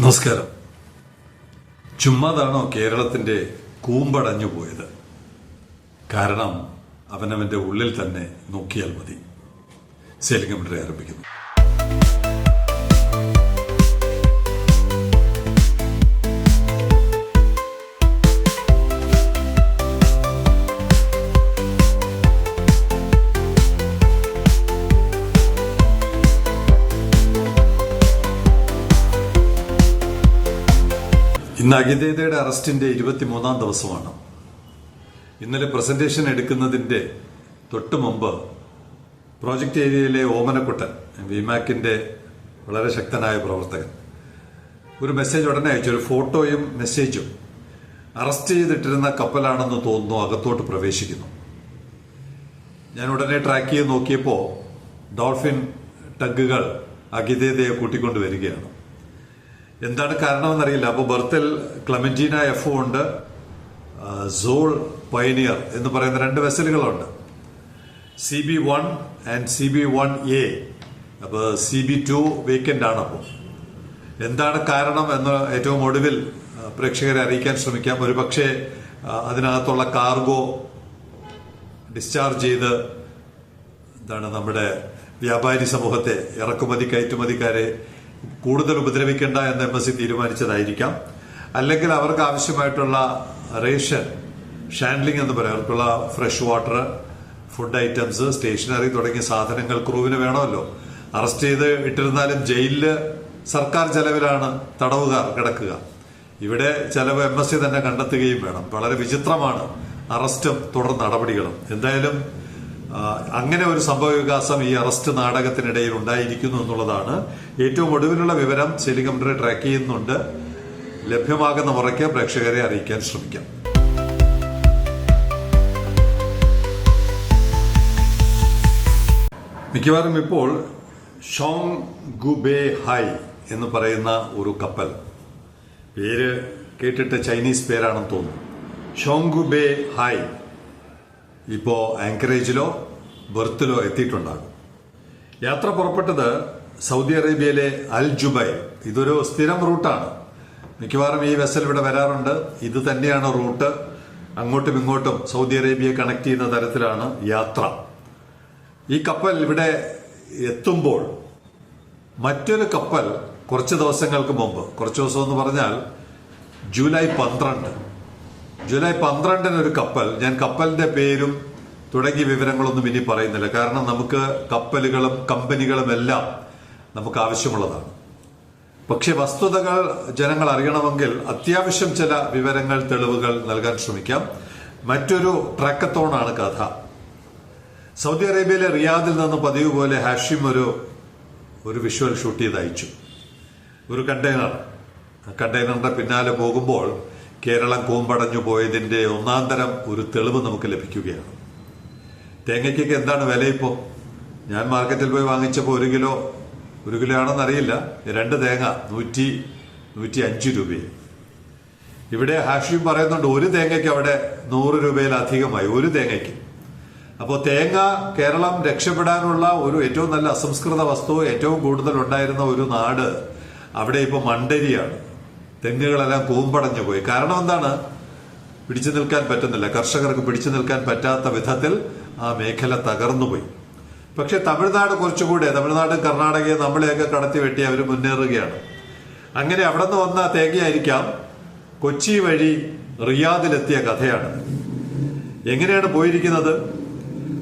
നമസ്കാരം. ചുമ്മാതാണോ കേരളത്തിന്റെ കൂമ്പടഞ്ഞു പോയത് കാരണം അവനവന്റെ ഉള്ളിൽ തന്നെ നോക്കിയാൽ മതി. സേലിംഗ് ആരംഭിക്കുന്നു. ഇന്ന് അഖിലേതയുടെ അറസ്റ്റിന്റെ ഇരുപത്തിമൂന്നാം ദിവസമാണ്. ഇന്നലെ പ്രസന്റേഷൻ എടുക്കുന്നതിന്റെ തൊട്ടു മുമ്പ് പ്രോജക്റ്റ് ഏരിയയിലെ ഓമനക്കുട്ടൻ വിമാക്കിന്റെ വളരെ ശക്തനായ പ്രവർത്തകൻ ഒരു മെസ്സേജ് ഉടനെ അയച്ചു ഒരു ഫോട്ടോയും മെസ്സേജും അറസ്റ്റ് ചെയ്തിട്ടിരുന്ന കപ്പലാണെന്ന് തോന്നുന്നു അകത്തോട്ട് പ്രവേശിക്കുന്നു. ഞാൻ ഉടനെ ട്രാക്ക് ചെയ്ത് നോക്കിയപ്പോൾ ഡോൾഫിൻ ടഗുകൾ അഖിതേതയെ കൂട്ടിക്കൊണ്ട് വരികയാണ്. എന്താണ് കാരണമെന്നറിയില്ല. അപ്പോൾ ബർത്തിൽ ക്ലമന്റീന എഫ് ഉണ്ട്. സോൾ പൈനിയർ എന്ന് പറയുന്ന രണ്ട് വെസലുകളുണ്ട്. C B one and C B one A. അപ്പോൾ സി ബി ടു വേക്കന്റ് ആണ് അപ്പോൾ എന്താണ് കാരണം എന്ന് ഏറ്റവും ഒടുവിൽ പ്രേക്ഷകരെ അറിയിക്കാൻ ശ്രമിക്കാം. ഒരുപക്ഷെ പക്ഷേ അതിനകത്തുള്ള കാർഗോ ഡിസ്ചാർജ് ചെയ്ത് എന്താണ് നമ്മുടെ വ്യാപാരി സമൂഹത്തെ ഇറക്കുമതി കയറ്റുമതിക്കാരെ കൂടുതൽ ഉപദ്രവിക്കേണ്ട എന്ന് എംബസി തീരുമാനിച്ചതായിരിക്കാം. അല്ലെങ്കിൽ അവർക്ക് ആവശ്യമായിട്ടുള്ള റേഷൻ ഷാൻഡ്ലിംഗ് എന്ന് പറയാം അവർക്കുള്ള fresh water food items stationery തുടങ്ങിയ സാധനങ്ങൾ ക്രൂവിന് വേണമല്ലോ. അറസ്റ്റ് ചെയ്ത് ഇട്ടിരുന്നാലും ജയിലിൽ സർക്കാർ ചെലവിലാണ് തടവുകാർ കിടക്കുക. ഇവിടെ ചെലവ് എം എസ് സി തന്നെ കണ്ടെത്തുകയും വേണം. വളരെ വിചിത്രമാണ് അറസ്റ്റും തുടർ നടപടികളും. എന്തായാലും അങ്ങനെ ഒരു സംഭവ വികാസം ഈ അറസ്റ്റ് നാടകത്തിനിടയിൽ ഉണ്ടായിരിക്കുന്നു എന്നുള്ളതാണ്. ഏറ്റവും ഒടുവിലുള്ള വിവരം സെലികംഡറെ ട്രാക്ക് ചെയ്യുന്നുണ്ട്. ലഭ്യമാകുന്ന മുറയ്ക്ക് പ്രേക്ഷകരെ അറിയിക്കാൻ ശ്രമിക്കാം. മിക്കവാറും ഇപ്പോൾ ഷോങ് ഗുബേ ഹൈ എന്ന് പറയുന്ന ഒരു കപ്പൽ. പേര് കേട്ടിട്ട് ചൈനീസ് പേരാണെന്ന് തോന്നുന്നു. Zhong Gubei Hai. ഇപ്പോ ആങ്കറേജിലോ ബെർത്തിലോ എത്തിയിട്ടുണ്ടാകും. യാത്ര പുറപ്പെട്ടത് സൗദി അറേബ്യയിലെ അൽ ജുബൈ ഇതൊരു സ്ഥിരം റൂട്ടാണ്. മിക്കവാറും ഈ വെസൽ ഇവിടെ വരാറുണ്ട്. ഇത് തന്നെയാണ് റൂട്ട്. അങ്ങോട്ടും ഇങ്ങോട്ടും സൗദി അറേബ്യയെ കണക്ട് ചെയ്യുന്ന തരത്തിലാണ് യാത്ര. ഈ കപ്പൽ ഇവിടെ എത്തുമ്പോൾ മറ്റൊരു കപ്പൽ കുറച്ച് ദിവസങ്ങൾക്ക് മുമ്പ് കുറച്ച് ദിവസം എന്ന് പറഞ്ഞാൽ ജൂലൈ പന്ത്രണ്ട് ജൂലൈ പന്ത്രണ്ടിന് ഒരു കപ്പൽ. ഞാൻ കപ്പലിന്റെ പേരും തുടങ്ങിയ വിവരങ്ങളൊന്നും ഇനി പറയുന്നില്ല. കാരണം നമുക്ക് കപ്പലുകളും കമ്പനികളും എല്ലാം നമുക്ക് ആവശ്യമുള്ളതാണ്. പക്ഷെ വസ്തുതകൾ ജനങ്ങൾ അറിയണമെങ്കിൽ അത്യാവശ്യം ചില വിവരങ്ങൾ തെളിവുകൾ നൽകാൻ ശ്രമിക്കാം. മറ്റൊരു ട്രാക്കത്തോണാണ് കഥ. സൗദി അറേബ്യയിലെ റിയാദിൽ നിന്ന് പതിവ് പോലെ ഹാഷിം ഒരു ഒരു വിഷ്വൽ ഷൂട്ട് ചെയ്ത് അയച്ചു. ഒരു കണ്ടെയ്നർ. കണ്ടെയ്നറിന്റെ പിന്നാലെ പോകുമ്പോൾ കേരളം കൂമ്പടഞ്ഞു പോയതിന്റെ ഒന്നാന്തരം ഒരു തെളിവ് നമുക്ക് ലഭിക്കുകയാണ്. തേങ്ങയ്ക്കൊക്കെ എന്താണ് വില ഇപ്പോൾ ഞാൻ മാർക്കറ്റിൽ പോയി വാങ്ങിച്ചപ്പോൾ ഒരു കിലോ ഒരു കിലോ ആണെന്ന് അറിയില്ല. രണ്ട് തേങ്ങ നൂറ്റി നൂറ്റി അഞ്ച് രൂപയും ഇവിടെ ഹാഷിം പറയുന്നുണ്ട് ഒരു തേങ്ങയ്ക്ക് അവിടെ നൂറ് രൂപയിലധികമായി ഒരു തേങ്ങയ്ക്ക്. അപ്പോൾ തേങ്ങ കേരളം രക്ഷപ്പെടാനുള്ള ഒരു ഏറ്റവും നല്ല അസംസ്കൃത വസ്തു ഏറ്റവും കൂടുതൽ ഉണ്ടായിരുന്ന ഒരു നാട് അവിടെ ഇപ്പോൾ മണ്ടരിയാണ്. തെങ്ങുകളെല്ലാം കൂമ്പടഞ്ഞു പോയി. കാരണം എന്താണ്? പിടിച്ചു നിൽക്കാൻ പറ്റുന്നില്ല. കർഷകർക്ക് പിടിച്ചു നിൽക്കാൻ പറ്റാത്ത വിധത്തിൽ ആ മേഖല തകർന്നുപോയി പക്ഷെ തമിഴ്നാട് കുറച്ചുകൂടെ തമിഴ്നാട് കർണാടകയെ നമ്മളെയൊക്കെ കടത്തി വെട്ടി അവർ മുന്നേറുകയാണ്. അങ്ങനെ അവിടെ നിന്ന് വന്ന തേങ്ങയായിരിക്കാം കൊച്ചി വഴി റിയാദിലെത്തിയ കഥയാണ്. എങ്ങനെയാണ് പോയിരിക്കുന്നത്?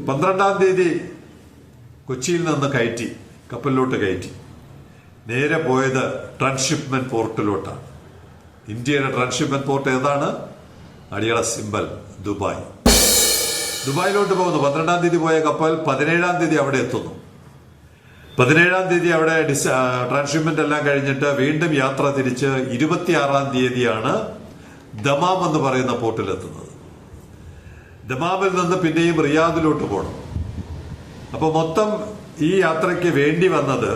പന്ത്രണ്ടാം തീയതി കൊച്ചിയിൽ നിന്ന് കയറ്റി കപ്പലിലോട്ട് കയറ്റി. നേരെ പോയത് ട്രാൻസ്ഷിപ്മെന്റ് പോർട്ടിലോട്ടാണ്. ഇന്ത്യയുടെ ട്രാൻസ്ഷിപ്മെന്റ് പോർട്ട് ഏതാണ്? അടിയള സിമ്പൽ ദുബായ്. ദുബായിലോട്ട് പോകുന്നു. പന്ത്രണ്ടാം തീയതി പോയ കപ്പൽ പതിനേഴാം തീയതി അവിടെ എത്തുന്നു. പതിനേഴാം തീയതി അവിടെ ഡിസ് ട്രാൻസ്ഷിപ്മെന്റ് എല്ലാം കഴിഞ്ഞിട്ട് വീണ്ടും യാത്ര തിരിച്ച് ഇരുപത്തിയാറാം തീയതിയാണ് ദമാം എന്ന് പറയുന്ന പോർട്ടിലെത്തുന്നത് ദമാമിൽ നിന്ന് പിന്നെയും റിയാദിലോട്ട് പോകണം അപ്പോൾ മൊത്തം ഈ യാത്രയ്ക്ക് വേണ്ടി വന്നത്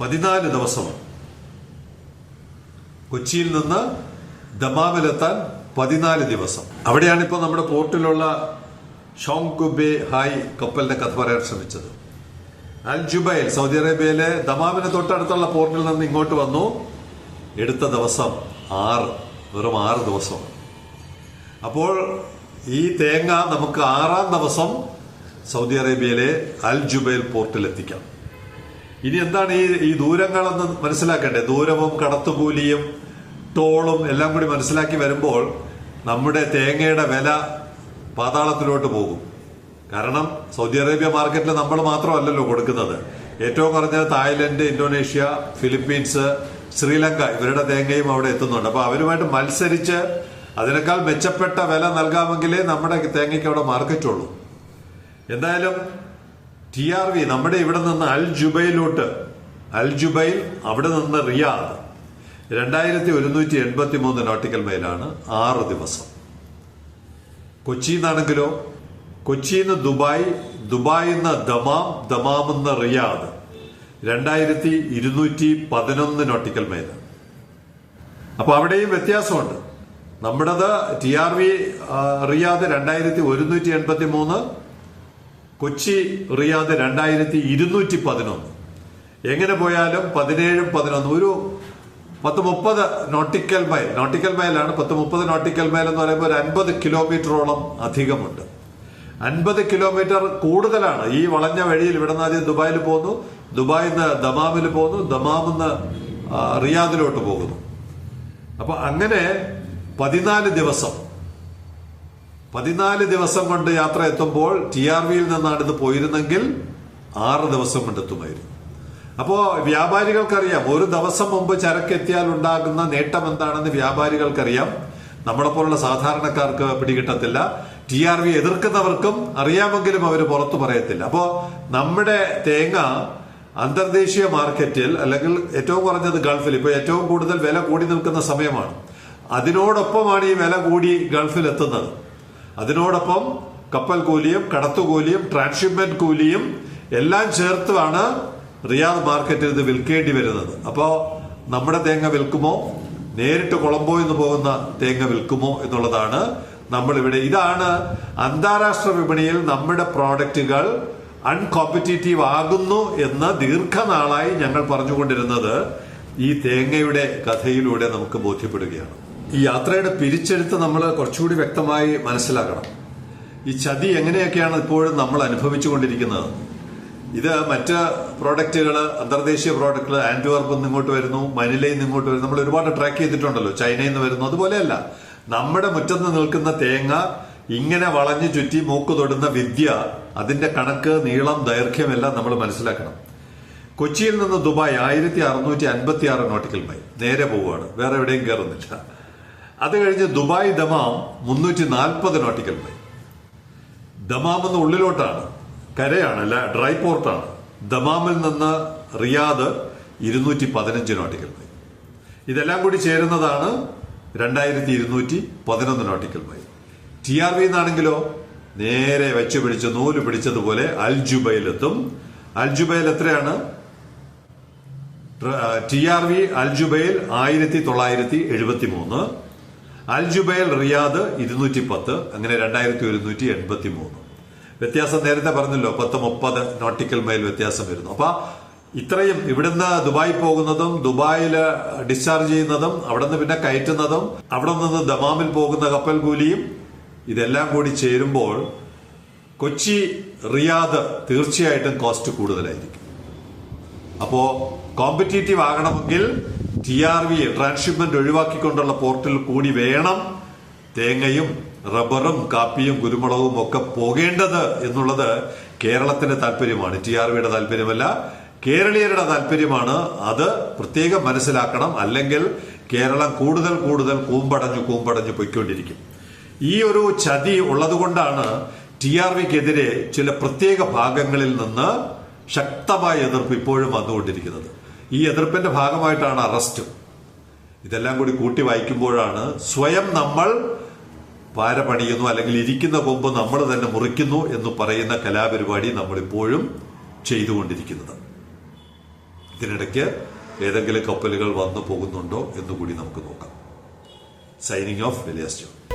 പതിനാല് ദിവസമാണ്. കൊച്ചിയിൽ നിന്ന് ദമാമിലെത്താൻ പതിനാല് ദിവസം. അവിടെയാണ് ഇപ്പോൾ നമ്മുടെ പോർട്ടിലുള്ള ഷോങ് കുബെ ഹായ് കപ്പലിന്റെ കഥ പറയാൻ ശ്രമിച്ചത്. അൽ ജുബൈൽ സൗദി അറേബ്യയിലെ ദമാമിന് തൊട്ടടുത്തുള്ള പോർട്ടിൽ നിന്ന് ഇങ്ങോട്ട് വന്നു. എടുത്ത ദിവസം ആറ് വെറും ആറ് ദിവസം. അപ്പോൾ ഈ തേങ്ങ നമുക്ക് ആറാം ദിവസം സൗദി അറേബ്യയിലെ അൽ ജുബൈൽ പോർട്ടിൽ എത്തിക്കാം. ഇനി എന്താണ് ഈ ഈ ദൂരങ്ങളെന്ന് മനസ്സിലാക്കേണ്ടത് ദൂരവും കടത്തുകൂലിയും ടോളും എല്ലാം കൂടി മനസ്സിലാക്കി വരുമ്പോൾ നമ്മുടെ തേങ്ങയുടെ വില പാതാളത്തിലോട്ട് പോകും. കാരണം സൗദി അറേബ്യ മാർക്കറ്റിൽ നമ്മൾ മാത്രമല്ലല്ലോ കൊടുക്കുന്നത്. ഏറ്റവും കുറഞ്ഞത് തായ്ലൻഡ് ഇന്തോനേഷ്യ ഫിലിപ്പീൻസ് ശ്രീലങ്ക ഇവരുടെ തേങ്ങയും അവിടെ എത്തുന്നുണ്ട്. അപ്പൊ അവരുമായിട്ട് മത്സരിച്ച് അതിനേക്കാൾ മെച്ചപ്പെട്ട വില നൽകാമെങ്കിലേ നമ്മുടെ തേങ്ങയ്ക്ക് അവിടെ മാർക്കറ്റുള്ളൂ. എന്തായാലും ടി ആർ വി നമ്മുടെ ഇവിടെ നിന്ന് അൽ ജുബൈലോട്ട് അൽ ജുബൈൽ അവിടെ നിന്ന് റിയാദ് രണ്ടായിരത്തി ഒരുന്നൂറ്റി എൺപത്തി മൂന്ന് നോട്ടിക്കൽ മൈലാണ് ആറ് ദിവസം. കൊച്ചിയിൽ നിന്നാണെങ്കിലോ കൊച്ചിയിൽ നിന്ന് ദുബായ് ദുബായിൽ നിന്ന് ദമാം ദമാമിൽ നിന്ന് റിയാദ്. രണ്ടായിരത്തി ഇരുന്നൂറ്റി പതിനൊന്ന് നോട്ടിക്കൽ മൈൽ അപ്പൊ അവിടെയും വ്യത്യാസമുണ്ട്. നമ്മുടേത് ടി ആർ വി റിയാദ് രണ്ടായിരത്തി ഒരുന്നൂറ്റി എൺപത്തി മൂന്ന് കൊച്ചി റിയാദ് രണ്ടായിരത്തി ഇരുന്നൂറ്റി പതിനൊന്ന് എങ്ങനെ പോയാലും പതിനേഴും പതിനൊന്ന്. ഒരു പത്ത് മുപ്പത് നോട്ടിക്കൽ മൈൽ നോട്ടിക്കൽ മൈലാണ് പത്ത് മുപ്പത് നോട്ടിക്കൽ മൈൽ എന്ന് പറയുമ്പോൾ ഒരു അൻപത് കിലോമീറ്ററോളം അധികമുണ്ട്. അൻപത് കിലോമീറ്റർ കൂടുതലാണ്. ഈ വളഞ്ഞ വഴിയിൽ ഇവിടെ നിന്ന് ആദ്യം ദുബായിൽ പോകുന്നു. ദുബായിൽ നിന്ന് ദമാമിൽ പോകുന്നു. ദമാമിൽ നിന്ന് റിയാദിലോട്ട് പോകുന്നു. അപ്പൊ അങ്ങനെ പതിനാല് ദിവസം. പതിനാല് ദിവസം കൊണ്ട് യാത്ര എത്തുമ്പോൾ ടി ആർ വിയിൽ നിന്നാണ് ഇത് പോയിരുന്നെങ്കിൽ ആറ് ദിവസം കൊണ്ട് എത്തുമായിരുന്നു. അപ്പോ വ്യാപാരികൾക്കറിയാം ഒരു ദിവസം മുമ്പ് ചരക്കെത്തിയാൽ ഉണ്ടാകുന്ന നേട്ടം എന്താണെന്ന് വ്യാപാരികൾക്കറിയാം. നമ്മളെ പോലുള്ള സാധാരണക്കാർക്ക് പിടികിട്ടത്തില്ല. ടി ആർ വി എതിർക്കുന്നവർക്കും അറിയാമെങ്കിലും അവർ പുറത്തു പറയത്തില്ല. അപ്പോ നമ്മുടെ തേങ്ങ അന്തർദേശീയ മാർക്കറ്റിൽ അല്ലെങ്കിൽ ഏറ്റവും കുറഞ്ഞത് ഗൾഫിൽ ഇപ്പൊ ഏറ്റവും കൂടുതൽ വില കൂടി നിൽക്കുന്ന സമയമാണ്. അതിനോടൊപ്പമാണ് ഈ വില കൂടി ഗൾഫിൽ എത്തുന്നത്. അതിനോടൊപ്പം കപ്പൽ കൂലിയും കടത്തുകൂലിയും ട്രാൻസ്ഷിപ്മെന്റ് കൂലിയും എല്ലാം ചേർത്തുമാണ് റിയാദ് മാർക്കറ്റിൽ ഇത് വിൽക്കേണ്ടി വരുന്നത്. അപ്പോൾ നമ്മുടെ തേങ്ങ വിൽക്കുമോ? നേരിട്ട് കൊളംബോയിൽ നിന്ന് പോകുന്ന തേങ്ങ വിൽക്കുമോ എന്നുള്ളതാണ് നമ്മൾ ഇവിടെ ഇതാണ് അന്താരാഷ്ട്ര വിപണിയിൽ നമ്മുടെ പ്രോഡക്റ്റുകൾ അൺകോമ്പറ്റീറ്റീവ് ആകുന്നു എന്ന് ദീർഘനാളായി ഞങ്ങൾ പറഞ്ഞുകൊണ്ടിരുന്നത് ഈ തേങ്ങയുടെ കഥയിലൂടെ നമുക്ക് ബോധ്യപ്പെടുകയാണ്. ഈ യാത്രയുടെ പിരിച്ചെടുത്ത് നമ്മൾ കുറച്ചുകൂടി വ്യക്തമായി മനസ്സിലാക്കണം. ഈ ചതി എങ്ങനെയൊക്കെയാണ് ഇപ്പോഴും നമ്മൾ അനുഭവിച്ചുകൊണ്ടിരിക്കുന്നത്? ഇത് മറ്റ് പ്രോഡക്റ്റുകൾ അന്തർദേശീയ പ്രോഡക്റ്റുകൾ ആന്റ്വർപ്പിൽ നിന്ന് ഇങ്ങോട്ട് വരുന്നു മനിലയിൽ നിന്ന് ഇങ്ങോട്ട് വരുന്നു. നമ്മൾ ഒരുപാട് ട്രാക്ക് ചെയ്തിട്ടുണ്ടല്ലോ. ചൈനയിൽ നിന്ന് വരുന്നു. അതുപോലെയല്ല നമ്മുടെ മുറ്റത്ത് നിൽക്കുന്ന തേങ്ങ ഇങ്ങനെ വളഞ്ഞു ചുറ്റി മൂക്ക് തൊടുന്ന വിദ്യ അതിന്റെ കണക്ക് നീളം ദൈർഘ്യം എല്ലാം നമ്മൾ മനസ്സിലാക്കണം. കൊച്ചിയിൽ നിന്ന് ദുബായ് ആയിരത്തി അറുന്നൂറ്റി അൻപത്തി ആറ് നോട്ടിക്കൽ മൈൽ നേരെ പോവുകയാണ്. വേറെ എവിടെയും കയറുന്നില്ല അത് കഴിഞ്ഞ് ദുബായ് ദമാം മുന്നൂറ്റി നാൽപ്പത് നോട്ടിക്കൽ മൈൽ ദമാം എന്ന് ഉള്ളിലോട്ടാണ്. കരയാണ് അല്ല ഡ്രൈ പോർട്ടാണ് ദമാമിൽ നിന്ന് റിയാദ് ഇരുന്നൂറ്റി പതിനഞ്ച് നോട്ടിക്കൽ മൈൽ ഇതെല്ലാം കൂടി ചേരുന്നതാണ് രണ്ടായിരത്തി ഇരുന്നൂറ്റി പതിനൊന്ന് nautical mile T R V എന്നാണെങ്കിലോ? നേരെ വെച്ചു പിടിച്ച് നൂൽ പിടിച്ചതുപോലെ അൽജുബൈൽ എത്തും അൽജുബൈൽ എത്രയാണ്? ടി ആർ വി അൽജുബൈൽ ആയിരത്തി തൊള്ളായിരത്തി എഴുപത്തി മൂന്ന് അൽജുബൈൽ റിയാദ് ഇരുന്നൂറ്റി പത്ത് അങ്ങനെ രണ്ടായിരത്തി ഒരുന്നൂറ്റി എൺപത്തി മൂന്ന് വ്യത്യാസം നേരത്തെ പറഞ്ഞല്ലോ പത്ത് മുപ്പത് നോട്ടിക്കൽ മൈൽ വ്യത്യാസം വരുന്നു. അപ്പൊ ഇത്രയും ഇവിടുന്ന് ദുബായി പോകുന്നതും ദുബായിൽ ഡിസ്ചാർജ് ചെയ്യുന്നതും അവിടെ നിന്ന് പിന്നെ കയറ്റുന്നതും അവിടെ നിന്ന് ദമാമിൽ പോകുന്ന കപ്പൽ കൂലിയും ഇതെല്ലാം കൂടി ചേരുമ്പോൾ കൊച്ചി റിയാദ് തീർച്ചയായിട്ടും കോസ്റ്റ് കൂടുതലായിരിക്കും. അപ്പോ കോമ്പറ്റീറ്റീവ് ആകണമെങ്കിൽ ടി ആർ വി ട്രാൻസ്ഷിപ്മെന്റ് ഒഴിവാക്കിക്കൊണ്ടുള്ള പോർട്ടിൽ കൂടി വേണം തേങ്ങയും റബ്ബറും കാപ്പിയും കുരുമുളകും ഒക്കെ പോകേണ്ടത് എന്നുള്ളത് കേരളത്തിന്റെ താല്പര്യമാണ്. ടി ആർ വിയുടെ താല്പര്യമല്ല. കേരളീയരുടെ താല്പര്യമാണ് അത് പ്രത്യേകം മനസ്സിലാക്കണം. അല്ലെങ്കിൽ കേരളം കൂടുതൽ കൂടുതൽ കൂമ്പടഞ്ഞു കൂമ്പടഞ്ഞു പൊയ്ക്കൊണ്ടിരിക്കും. ഈ ഒരു ചതി ഉള്ളതുകൊണ്ടാണ് ടി ആർ വിക്കെതിരെ ചില പ്രത്യേക ഭാഗങ്ങളിൽ നിന്ന് ശക്തമായ എതിർപ്പ് ഇപ്പോഴും വന്നുകൊണ്ടിരിക്കുന്നത്. ഈ എതിർപ്പിന്റെ ഭാഗമായിട്ടാണ് അറസ്റ്റ്. ഇതെല്ലാം കൂടി കൂട്ടി വായിക്കുമ്പോഴാണ് സ്വയം നമ്മൾ പാര പണിയുന്നു അല്ലെങ്കിൽ ഇരിക്കുന്ന കൊമ്പ് നമ്മൾ തന്നെ മുറിക്കുന്നു എന്ന് പറയുന്ന കലാപരിപാടി നമ്മളിപ്പോഴും ചെയ്തുകൊണ്ടിരിക്കുന്നത്. ഇതിനിടയ്ക്ക് ഏതെങ്കിലും കപ്പലുകൾ വന്നു പോകുന്നുണ്ടോ എന്നുകൂടി നമുക്ക് നോക്കാം. Signing off വെലിയാസ് John